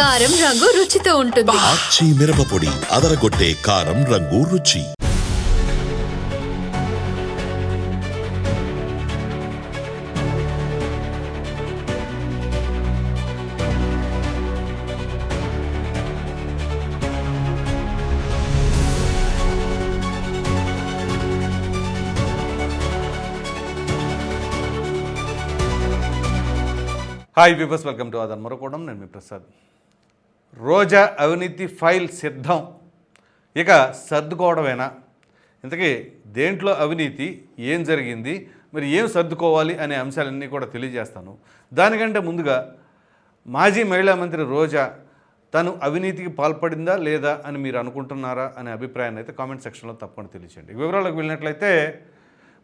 కారం రంగు రుచితో ఉంటుంది. ఆచి మిరపపొడి అదరగొట్టే కారం రంగు రుచి. హాయ్ పీపర్స్ వెల్కమ్ టు అదన్ మరొకడం నేను మీ ప్రసాద్. రోజా అవినీతి ఫైల్ సిద్ధం. ఇక సర్దుకోవడమేనా? ఇంతకీ దేంట్లో అవినీతి? ఏం జరిగింది? మరి ఏం సర్దుకోవాలి అనే అంశాలన్నీ కూడా తెలియజేస్తాను. దానికంటే ముందుగా మాజీ మహిళా మంత్రి రోజా తను అవినీతికి పాల్పడిందా లేదా అని మీరు అనుకుంటున్నారా అనే అభిప్రాయాన్ని అయితే కామెంట్ సెక్షన్లో తప్పకుండా తెలియచేయండి. వివరాలకు వెళ్ళినట్లయితే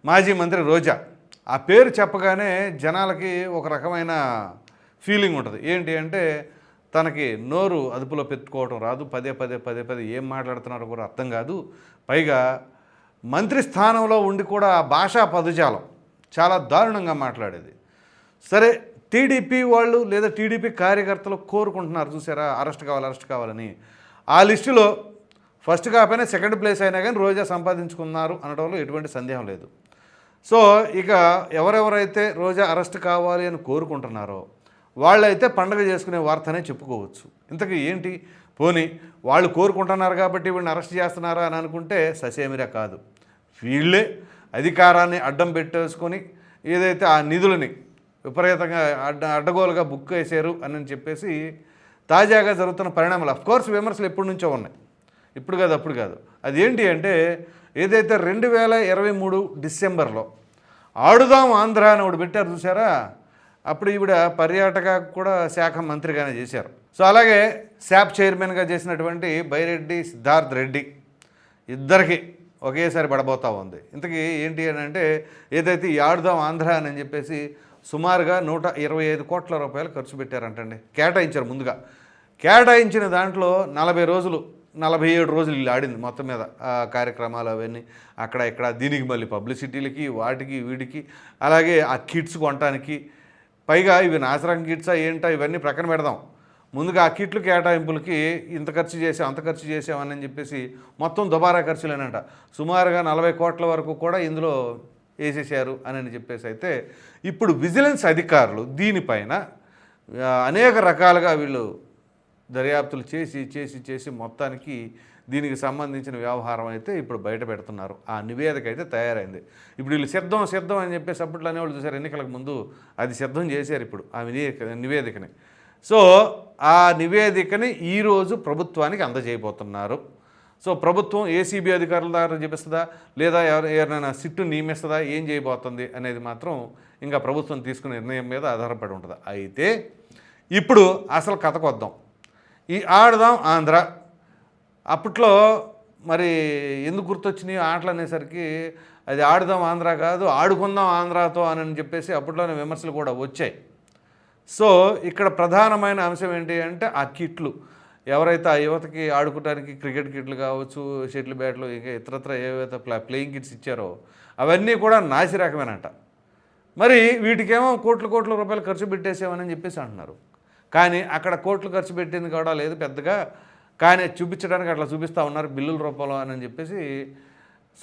మాజీ మంత్రి రోజా ఆ పేరు చెప్పగానే జనాలకి ఒక రకమైన ఫీలింగ్ ఉంటుంది. ఏంటి అంటే తనకి నోరు అదుపులో పెట్టుకోవడం రాదు. పదే పదే పదే పదే ఏం మాట్లాడుతున్నారో కూడా అర్థం కాదు. పైగా మంత్రి స్థానంలో ఉండి కూడా ఆ భాషా పదజాలం చాలా దారుణంగా మాట్లాడేది. సరే టీడీపీ వాళ్ళు లేదా టీడీపీ కార్యకర్తలు కోరుకుంటున్నారు. చూసారా? అరెస్ట్ కావాలి అరెస్ట్ కావాలని. ఆ లిస్టులో ఫస్ట్ కాకపోయినా సెకండ్ ప్లేస్ అయినా కానీ రోజా సంపాదించుకున్నారు అనడంలో ఎటువంటి సందేహం లేదు. సో ఇక ఎవరెవరైతే రోజా అరెస్ట్ కావాలి అని కోరుకుంటున్నారో వాళ్ళైతే పండగ చేసుకునే వార్తనే చెప్పుకోవచ్చు. ఇంతకీ ఏంటి? పోనీ వాళ్ళు కోరుకుంటున్నారు కాబట్టి వీళ్ళని అరెస్ట్ చేస్తున్నారా అని అనుకుంటే ససేమిరా కాదు. వీళ్ళే అధికారాన్ని అడ్డం పెట్టేసుకొని ఏదైతే ఆ నిధులని విపరీతంగా అడ్డ అడ్డగోలుగా బుక్ వేసారు అని చెప్పేసి తాజాగా జరుగుతున్న పరిణామాలు అఫ్కోర్స్ విమర్శలు ఎప్పటి నుంచో ఉన్నాయి. ఇప్పుడు కాదు అప్పుడు కాదు. అదేంటి అంటే ఏదైతే రెండు వేల ఇరవై మూడు డిసెంబర్లో ఆడుదాం ఆంధ్ర అని ఒకటి పెట్టారు చూసారా అప్పుడు ఈవిడ పర్యాటక కూడా శాఖ మంత్రిగానే చేశారు. సో అలాగే శాప్ చైర్మన్గా చేసినటువంటి బైరెడ్డి సిద్ధార్థ్ రెడ్డి ఇద్దరికి ఒకేసారి పడబోతా ఉంది. ఇంతకీ ఏంటి అని అంటే ఏదైతే ఈ ఆడుదాం ఆంధ్ర అని చెప్పేసి సుమారుగా నూట ఇరవై ఐదు కోట్ల రూపాయలు ఖర్చు పెట్టారంటండి. కేటాయించారు ముందుగా. కేటాయించిన దాంట్లో నలభై రోజులు నలభై ఏడు రోజులు వీళ్ళు ఆడింది మొత్తం మీద కార్యక్రమాలు అవన్నీ. అక్కడ ఇక్కడ దీనికి మళ్ళీ పబ్లిసిటీలకి వాటికి వీడికి అలాగే ఆ కిట్స్ కొనటానికి పైగా ఇవి నాసరం కిట్సా ఏంటా ఇవన్నీ ప్రక్కన పెడదాం. ముందుగా ఆ కిట్లు కేటాయింపులకి ఇంత ఖర్చు చేసాం అంత ఖర్చు చేసామని చెప్పేసి మొత్తం దుబారా ఖర్చులేనంట. సుమారుగా నలభై కోట్ల వరకు కూడా ఇందులో వేసేసారు అని చెప్పేసి అయితే ఇప్పుడు విజిలెన్స్ అధికారులు దీనిపైన అనేక రకాలుగా వీళ్ళు దర్యాప్తులు చేసి చేసి చేసి మొత్తానికి దీనికి సంబంధించిన వ్యవహారం అయితే ఇప్పుడు బయట పెడుతున్నారు. ఆ నివేదిక అయితే తయారైంది. ఇప్పుడు వీళ్ళు సిద్ధం సిద్ధం అని చెప్పేసి అప్పట్లో అనేవాళ్ళు చూసారు. ఎన్నికలకు ముందు అది సిద్ధం చేశారు ఇప్పుడు ఆ నివేదికని. సో ఆ నివేదికని ఈరోజు ప్రభుత్వానికి అందజేయబోతున్నారు. సో ప్రభుత్వం ఏసీబీ అధికారుల ద్వారా చూపిస్తుందా లేదా ఎవరు ఎవరైనా సిట్టు నియమిస్తుందా? ఏం చేయబోతుంది అనేది మాత్రం ఇంకా ప్రభుత్వం తీసుకునే నిర్ణయం మీద ఆధారపడి ఉంటుంది. అయితే ఇప్పుడు అసలు కథకు వద్దాం ఈ ఆడదాం ఆంధ్ర. అప్పట్లో మరి ఎందుకు గుర్తొచ్చినాయి ఆటలు అనేసరికి అది ఆడుదాం ఆంధ్ర కాదు ఆడుకుందాం ఆంధ్రాతో అని చెప్పేసి అప్పట్లోనే విమర్శలు కూడా వచ్చాయి. సో ఇక్కడ ప్రధానమైన అంశం ఏంటి అంటే ఆ కిట్లు. ఎవరైతే ఆ యువతకి ఆడుకోవడానికి క్రికెట్ కిట్లు కావచ్చు షటిల్ బ్యాట్లు ఇంకా ఇతరత్ర ఏవైతే ప్లా ప్లేయింగ్ కిట్స్ ఇచ్చారో అవన్నీ కూడా నాసి రకమేనంట మరి వీటికేమో కోట్ల కోట్ల రూపాయలు ఖర్చు పెట్టేసామని చెప్పేసి అంటున్నారు. కానీ అక్కడ కోట్లు ఖర్చు పెట్టింది కూడా లేదు పెద్దగా కానీ చూపించడానికి అట్లా చూపిస్తూ ఉన్నారు బిల్లుల రూపంలో అని చెప్పేసి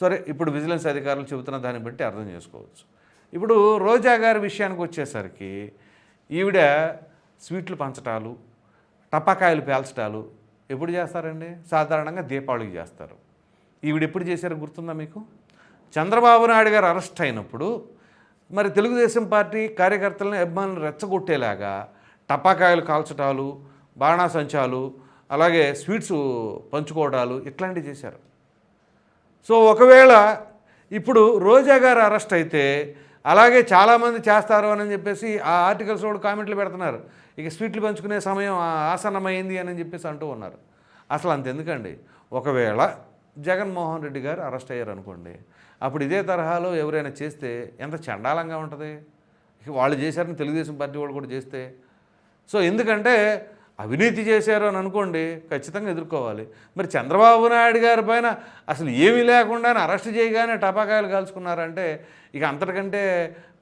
సరే ఇప్పుడు విజిలెన్స్ అధికారులు చెబుతున్న దాన్ని బట్టి అర్థం చేసుకోవచ్చు. ఇప్పుడు రోజా గారి విషయానికి వచ్చేసరికి ఈవిడ స్వీట్లు పంచటాలు టపాకాయలు పేల్చటాలు ఎప్పుడు చేస్తారండి? సాధారణంగా దీపావళికి చేస్తారు. ఈవిడ ఎప్పుడు చేశారో గుర్తుందా మీకు? చంద్రబాబు నాయుడు గారు అరెస్ట్ అయినప్పుడు మరి తెలుగుదేశం పార్టీ కార్యకర్తలను అభిమానులు రెచ్చగొట్టేలాగా టపాకాయలు కాల్చటాలు బాణాసంచాలు అలాగే స్వీట్స్ పంచుకోవడాలు ఇట్లాంటివి చేశారు. సో ఒకవేళ ఇప్పుడు రోజా గారు అరెస్ట్ అయితే అలాగే చాలామంది చేస్తారు అని చెప్పేసి ఆ ఆర్టికల్స్ కూడా కామెంట్లు పెడుతున్నారు. ఇక స్వీట్లు పంచుకునే సమయం ఆసనమైంది ఆసన్నమైంది అని చెప్పేసి అంటూ ఉన్నారు. అసలు అంతెందుకండి ఒకవేళ జగన్మోహన్ రెడ్డి గారు అరెస్ట్ అయ్యారు అనుకోండి అప్పుడు ఇదే తరహాలో ఎవరైనా చేస్తే ఎంత చండాలంగా ఉంటుంది? వాళ్ళు చేశారని తెలుగుదేశం పార్టీ వాళ్ళు కూడా చేస్తే. సో ఎందుకంటే అవినీతి చేశారు అని అనుకోండి ఖచ్చితంగా ఎదుర్కోవాలి. మరి చంద్రబాబు నాయుడు గారి పైన అసలు ఏమీ లేకుండా అరెస్ట్ చేయగానే టపాకాయలు కాల్చుకున్నారంటే ఇక అంతటికంటే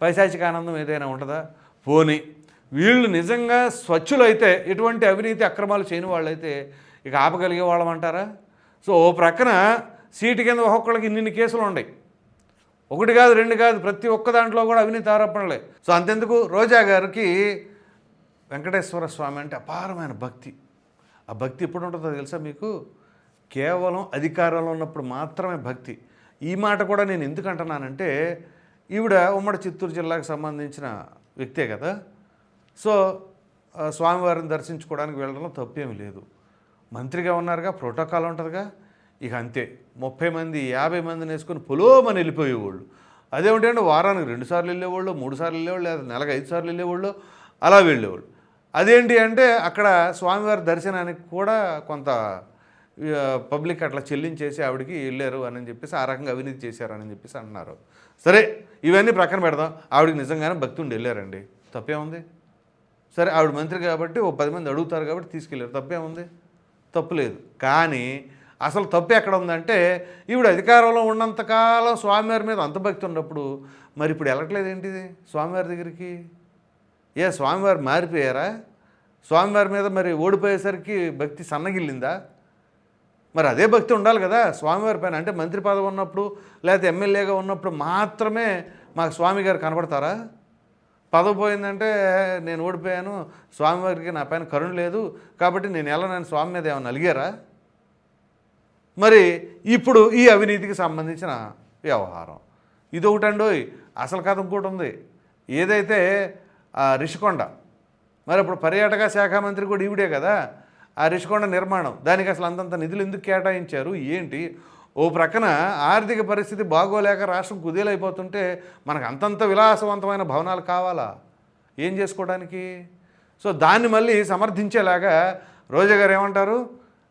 పైశాచిక ఆనందం ఏదైనా ఉంటుందా? పోని. వీళ్ళు నిజంగా స్వచ్ఛులైతే ఎటువంటి అవినీతి అక్రమాలు చేయని వాళ్ళైతే ఇక ఆపగలిగే వాళ్ళమంటారా? సో ఓ ప్రక్కన సీటు కింద ఒక్కొక్కళ్ళకి ఇన్ని కేసులు ఉన్నాయి ఒకటి కాదు రెండు కాదు ప్రతి ఒక్క దాంట్లో కూడా అవినీతి ఆరోపణలే. సో అంతెందుకు? రోజా గారికి వెంకటేశ్వర స్వామి అంటే అపారమైన భక్తి. ఆ భక్తి ఎప్పుడు ఉంటుందో తెలుసా మీకు? కేవలం అధికారంలో ఉన్నప్పుడు మాత్రమే భక్తి. ఈ మాట కూడా నేను ఎందుకు అంటున్నానంటే ఈవిడ ఉమ్మడి చిత్తూరు జిల్లాకు సంబంధించిన వ్యక్తే కదా. సో స్వామివారిని దర్శించుకోవడానికి వెళ్ళడంలో తప్పేమీ లేదు. మంత్రిగా ఉన్నారుగా ప్రోటోకాల్ ఉంటుందిగా. ఇక అంతే. ముప్పై మంది యాభై మందిని వేసుకొని పొలోమని వెళ్ళిపోయేవాళ్ళు. అదేమిటంటే వారానికి రెండు సార్లు వెళ్ళేవాళ్ళు మూడు సార్లు వెళ్ళేవాళ్ళు లేదా నెలకు ఐదు సార్లు వెళ్ళేవాళ్ళు అలా వెళ్ళేవాళ్ళు. అదేంటి అంటే అక్కడ స్వామివారి దర్శనానికి కూడా కొంత పబ్లిక్ అట్లా చెల్లించేసి ఆవిడకి వెళ్ళారు అని చెప్పేసి ఆ రకంగా అవినీతి చేశారని చెప్పేసి అంటున్నారు. సరే ఇవన్నీ ప్రక్కన పెడదాం. ఆవిడకి నిజంగానే భక్తి ఉండి వెళ్ళారండి. తప్పేముంది? సరే ఆవిడ మంత్రి కాబట్టి ఓ పది మంది అడుగుతారు కాబట్టి తీసుకెళ్ళారు. తప్పేముంది? తప్పు లేదు. కానీ అసలు తప్పు ఎక్కడ ఉందంటే ఈవిడ అధికారంలో ఉన్నంతకాలం స్వామివారి మీద అంత భక్తి ఉన్నప్పుడు మరి ఇప్పుడు వెళ్ళట్లేదు ఏంటిది స్వామివారి దగ్గరికి? ఏ స్వామివారు మారిపోయారా? స్వామివారి మీద మరి ఓడిపోయేసరికి భక్తి సన్నగిల్లిందా? మరి అదే భక్తి ఉండాలి కదా స్వామివారి పైన. అంటే మంత్రి పదవి ఉన్నప్పుడు లేకపోతే ఎమ్మెల్యేగా ఉన్నప్పుడు మాత్రమే మాకు స్వామి గారు కనబడతారా? పదవి పోయిందంటే నేను ఓడిపోయాను స్వామివారికి నా పైన కరుణ లేదు కాబట్టి నేను ఎలా నేను స్వామి మీద ఏమైనా అలిగారా? మరి ఇప్పుడు ఈ అవినీతికి సంబంధించిన వ్యవహారం. ఇది ఒకటండోయ్ అసలు కథ ఇంకోటి ఉంది. ఏదైతే రిషికొండ. మరి ఇప్పుడు పర్యాటక శాఖ మంత్రి కూడా ఈవిడే కదా. ఆ రిషికొండ నిర్మాణం. దానికి అసలు అంతంత నిధులు ఎందుకు కేటాయించారు? ఏంటి? ఓ ప్రక్కన ఆర్థిక పరిస్థితి బాగోలేక రాష్ట్రం కుదేలైపోతుంటే మనకు అంతంత విలాసవంతమైన భవనాలు కావాలా? ఏం చేసుకోవడానికి? సో దాన్ని మళ్ళీ సమర్థించేలాగా రోజా గారు ఏమంటారు?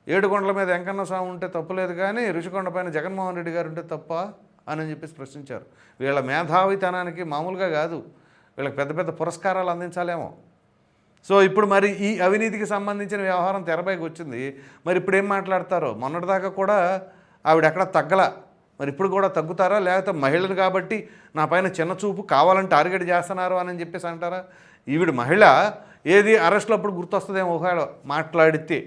ఏడుకొండల మీద వెంకన్న స్వామి ఉంటే తప్పులేదు కానీ రిషికొండ పైన జగన్మోహన్ రెడ్డి గారు ఉంటే తప్ప అని చెప్పేసి ప్రశ్నించారు. వీళ్ళ మేధావితనానికి మామూలుగా కాదు. వీళ్ళకి పెద్ద పెద్ద పురస్కారాలు అందించాలేమో. సో ఇప్పుడు మరి ఈ అవినీతికి సంబంధించిన వ్యవహారం తెరపైకి వచ్చింది. మరి ఇప్పుడు ఏం మాట్లాడతారో? మొన్నటిదాకా కూడా ఆవిడ ఎక్కడ తగ్గల. మరి ఇప్పుడు కూడా తగ్గుతారా? లేకపోతే మహిళను కాబట్టి నా పైన చిన్న చూపు కావాలని టార్గెట్ చేస్తున్నారు అని చెప్పేసి అంటారా? ఈవిడ మహిళ ఏది అరెస్ట్లో అప్పుడు గుర్తొస్తుందేమో ఒకవేళ మాట్లాడితే.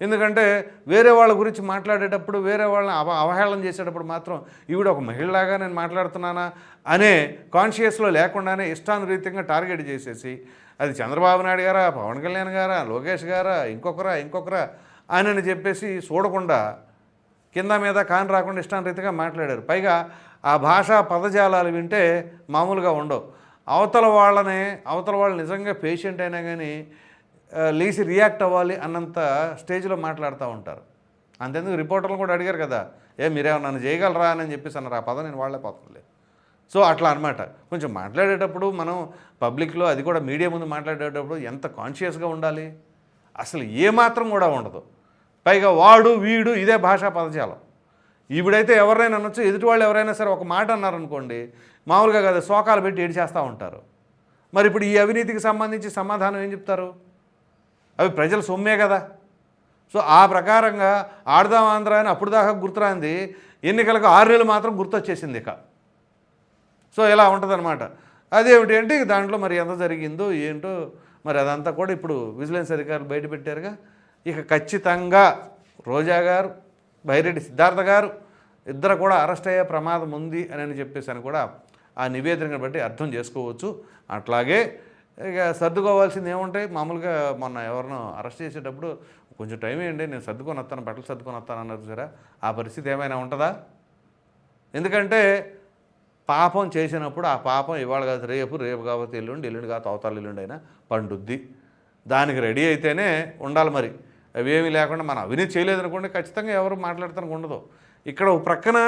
ఎందుకంటే వేరే వాళ్ళ గురించి మాట్లాడేటప్పుడు వేరే వాళ్ళని అవ అవహేళన చేసేటప్పుడు మాత్రం ఈవిడ ఒక మహిళలాగా నేను మాట్లాడుతున్నానా అనే కాన్షియస్లో లేకుండానే ఇష్టానురీతంగా టార్గెట్ చేసేసి అది చంద్రబాబు నాయుడు గారా పవన్ కళ్యాణ్ గారా లోకేష్ గారా ఇంకొకరా ఇంకొకరా అని చెప్పేసి చూడకుండా కింద మీద కాని రాకుండా ఇష్టానురీతిగా మాట్లాడారు. పైగా ఆ భాషా పదజాలాలు వింటే మామూలుగా ఉండవు. అవతల వాళ్ళనే అవతల వాళ్ళు నిజంగా పేషెంట్ అయినా కానీ లేచి రియాక్ట్ అవ్వాలి అన్నంత స్టేజ్లో మాట్లాడుతూ ఉంటారు. అంతెందుకు రిపోర్టర్లు కూడా అడిగారు కదా ఏ మీరేమో నన్ను చేయగలరా అని చెప్పేసి అన్నారు. ఆ పదం నేను వాళ్ళేపోతుంది సో అట్లా అన్నమాట. కొంచెం మాట్లాడేటప్పుడు మనం పబ్లిక్లో అది కూడా మీడియా ముందు మాట్లాడేటప్పుడు ఎంత కాన్షియస్గా ఉండాలి? అసలు ఏమాత్రం కూడా ఉండదు. పైగా వాడు వీడు ఇదే భాషా పదజాలం. ఇప్పుడైతే ఎవరైనా అనొచ్చు ఎదుటి వాళ్ళు ఎవరైనా సరే ఒక మాట అన్నారనుకోండి మామూలుగా కదా శోకాలు పెట్టి ఏడిచేస్తూ ఉంటారు. మరి ఇప్పుడు ఈ అవినీతికి సంబంధించి సమాధానం ఏం చెప్తారు? అవి ప్రజల సొమ్మే కదా. సో ఆ ప్రకారంగా ఆడదాం ఆంధ్ర అని అప్పుడు దాకా గుర్తురాంది. ఎన్నికలకు ఆరు నెలలు మాత్రం గుర్తొచ్చేసింది ఇక. సో ఇలా ఉంటుందన్నమాట. అదేమిటి అంటే దాంట్లో మరి ఎంత జరిగిందో ఏంటో మరి అదంతా కూడా ఇప్పుడు విజిలెన్స్ అధికారులు బయట పెట్టారుగా. ఇక ఖచ్చితంగా రోజా గారు బైరెడ్డి సిద్ధార్థ గారు ఇద్దరు కూడా అరెస్ట్ అయ్యే ప్రమాదం ఉంది అని అని చెప్పేసి అని కూడా ఆ నివేదికను బట్టి అర్థం చేసుకోవచ్చు. అట్లాగే ఇక సర్దుకోవాల్సింది ఏముంటాయి? మామూలుగా మొన్న ఎవరినో అరెస్ట్ చేసేటప్పుడు కొంచెం టైం ఏంటి నేను సర్దుకొని వస్తాను బట్టలు సర్దుకొని వస్తాను అన్నారు సరే ఆ పరిస్థితి ఏమైనా ఉంటుందా? ఎందుకంటే పాపం చేసినప్పుడు ఆ పాపం ఇవాళ కాదు రేపు రేపు కాకపోతే ఎల్లుండి ఎల్లుండి కాదు అవతాలు ఎల్లుండి అయినా పండుద్ది. దానికి రెడీ అయితేనే ఉండాలి మరి. అవేమీ లేకుండా మనం అవినీతి చేయలేదనుకోండి ఖచ్చితంగా ఎవరు మాట్లాడతానికి ఉండదు. ఇక్కడ ఒక ప్రక్కన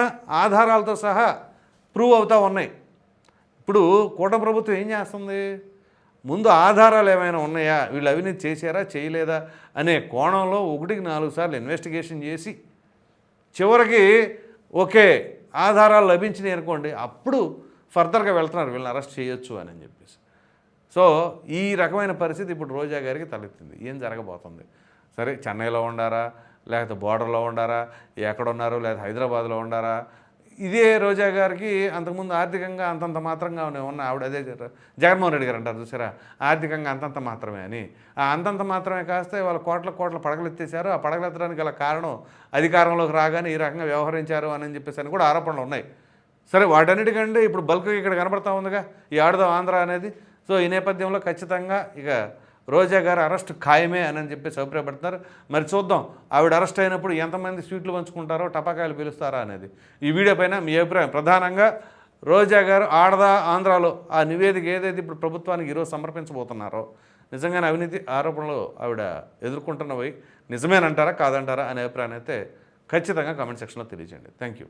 ఆధారాలతో సహా ప్రూవ్ అవుతూ ఉన్నాయి. ఇప్పుడు కూట ప్రభుత్వం ఏం చేస్తుంది? ముందు ఆధారాలు ఏమైనా ఉన్నాయా? వీళ్ళు అవినీతి చేశారా? చేయలేదా? అనే కోణంలో ఒకటికి నాలుగు సార్లు ఇన్వెస్టిగేషన్ చేసి చివరికి ఓకే ఆధారాలు లభించినాయి అనుకోండి అప్పుడు ఫర్దర్గా వెళ్తున్నారు వీళ్ళని అరెస్ట్ చేయొచ్చు అని చెప్పేసి. సో ఈ రకమైన పరిస్థితి ఇప్పుడు రోజా గారికి తలెత్తింది. ఏం జరగబోతుంది? సరే చెన్నైలో ఉండారా? లేకపోతే బోర్డర్లో ఉండారా? ఎక్కడ ఉన్నారు లేకపోతే హైదరాబాద్లో ఉండారా? ఇదే రోజా గారికి అంతకుముందు ఆర్థికంగా అంతంత మాత్రంగా ఉన్న- ఆవిడ అదే జగన్మోహన్ రెడ్డి గారు అంటారు చూసారా? ఆర్థికంగా అంతంత మాత్రమే అని. ఆ అంతంత మాత్రమే కాస్తే వాళ్ళ కోట్ల కోట్ల పడగలెత్తేశారు ఆ పడగలెత్తడానికి గల కారణం అధికారంలోకి రాగానే ఈ రకంగా వ్యవహరించారు అని చెప్పేసి అని కూడా ఆరోపణలు ఉన్నాయి. సరే వాటన్నిటికంటే ఇప్పుడు బల్క్ ఇక్కడ కనబడతా ఉందిగా ఈ ఆడదాం ఆంధ్ర అనేది. సో ఈ నేపథ్యంలో ఖచ్చితంగా ఇక రోజా గారు అరెస్ట్ ఖాయమే అని చెప్పి చెప్పేసి అభిప్రాయపడుతున్నారు మరి చూద్దాం ఆవిడ అరెస్ట్ అయినప్పుడు ఎంతమంది స్వీట్లు పంచుకుంటారో టపాకాయలు పిలుస్తారా అనేది. ఈ వీడియో పైన మీ అభిప్రాయం. ప్రధానంగా రోజా గారు ఆడదా ఆంధ్రాలో ఆ నివేదిక ఏదైతే ఇప్పుడు ప్రభుత్వానికి ఈరోజు సమర్పించబోతున్నారో నిజంగానే అవినీతి ఆరోపణలు ఆవిడ ఎదుర్కొంటున్నవి నిజమేనంటారా కాదంటారా అనే అభిప్రాయాన్ని అయితే ఖచ్చితంగా కామెంట్ సెక్షన్లో తెలియజేయండి. Thank you.